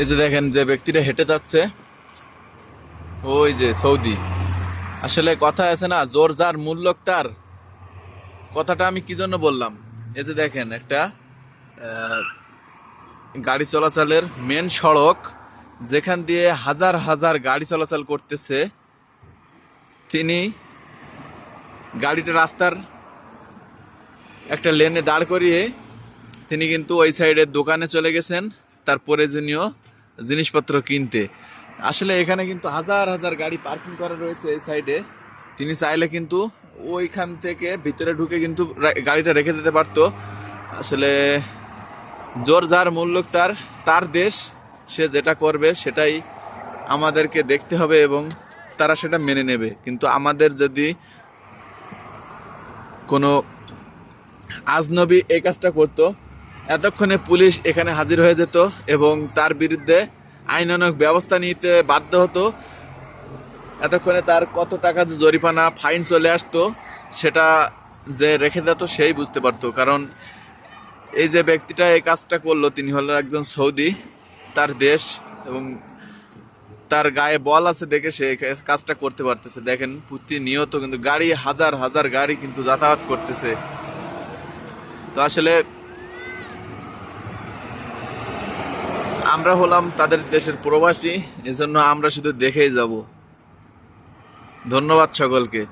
এই যে দেখেন যে ব্যক্তিটা হেঁটে যাচ্ছে, ওই যে সৌদি। আসলে কথা আছে না, জোর যার মূল্য তার। কথাটা আমি কি জন্য বললাম? এই যে দেখেন একটা গাড়ি চলাচলের মেন সড়ক, যেখান দিয়ে হাজার হাজার গাড়ি চলাচল করতেছে। তিনি গাড়িটা রাস্তার একটা লেনে দাঁড় করিয়ে তিনি কিন্তু ওই সাইডের দোকানে চলে গেছেন। তার প্রয়োজনীয় জিনিসপত্র কিনতে। আসলে এখানে কিন্তু হাজার হাজার গাড়ি পার্কিং করা রয়েছে এই সাইডে। তিনি চাইলে কিন্তু ওইখান থেকে ভিতরে ঢুকে কিন্তু গাড়িটা রেখে দিতে পারতো। আসলে জোর যার মূল্য তার তার দেশ, সে যেটা করবে সেটাই আমাদেরকে দেখতে হবে এবং তারা সেটা মেনে নেবে। কিন্তু আমাদের যদি কোনো আজনবী এই কাজটা করতো এতক্ষণে পুলিশ এখানে হাজির হয়ে যেত এবং তার বিরুদ্ধে আইনানুগ ব্যবস্থা নিতে বাধ্য হতো। এতক্ষণে তার কত টাকা যে জরিমানা, ফাইন চলে আসতো, সেটা যে রেখে দিত সেই বুঝতে পারতো। কারণ এই যে ব্যক্তিটা এই কাজটা করল, তিনি হলো একজন সৌদি, তার দেশ এবং তার গায়ে বল আছে দেখে সে কাজটা করতে পারতেছে। দেখেন, প্রতিনিয়ত কিন্তু গাড়ি, হাজার হাজার গাড়ি কিন্তু যাতায়াত করতেছে। তো আসলে আমরা হলাম তাদের দেশের প্রবাসী এজন্য আমরা শুধু দেখেই যাব। ধন্যবাদ সকলকে।